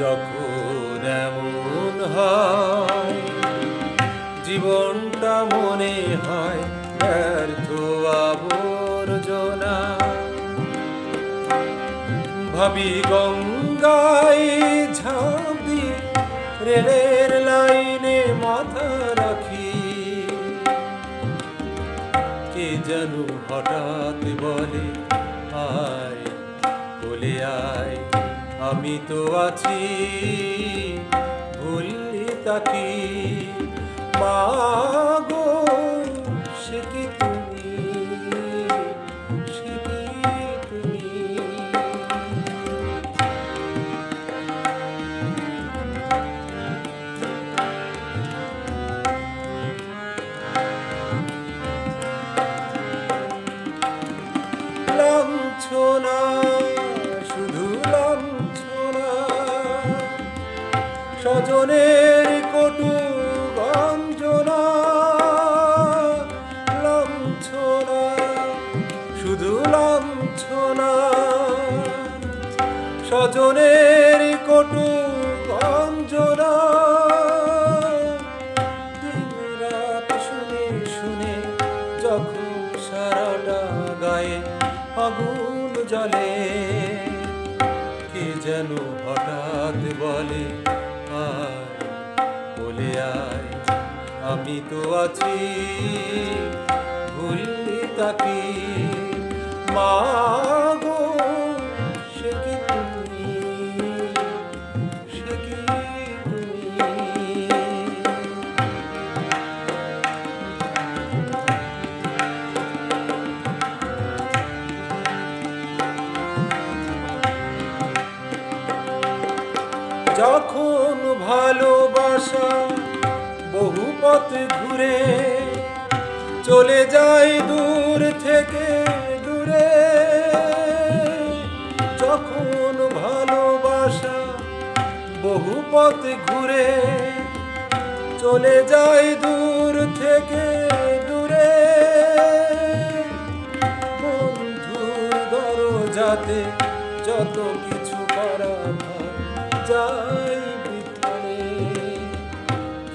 যখন এমন হয়, জীবনটা মনে হয় ব্যর্থ আবর্জনা। ভাবি গঙ্গায় ঝাঁপ দিয়ে রেলের লাইনে মাথা রাখি। কে যেন হঠাৎ বলে, আয় বলে আয়। আমি তো আছি ভুললি তাকি। মাগো সে কি তুমি? সে কি তুমি? লাঞ্ছনা স্বজনের কটু গঞ্জনা লাঞ্ছনা, শুধু লাঞ্ছনা। স্বজনের কটু গঞ্জনা শুনে শুনে যখন সারাটা গায়ে আগুন জ্বলে, কে যেন হঠাৎ বলে আয় বলে আয় আমি তো আছি। ভুললি তাকি কি তুমি? যখন ভালোবাসা বহু পথ ঘুরে চলে যায় দূর থেকে দূরে। যখন ভালোবাসা বহু পথ ঘুরে চলে যায় দূর থেকে দূরে। বন্ধুর দরজাতে যত কিছু করা কে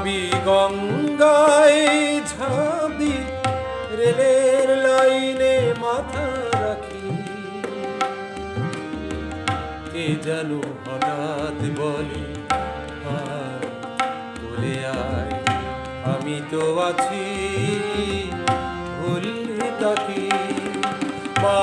ভাবি গঙ্গায় ঝাঁপি, রেলের লাইনে মাথা রাখি। কে যেন হঠাৎ বলে আয় বলে আয়, আমি তো আছি, ভুললি তাকি মা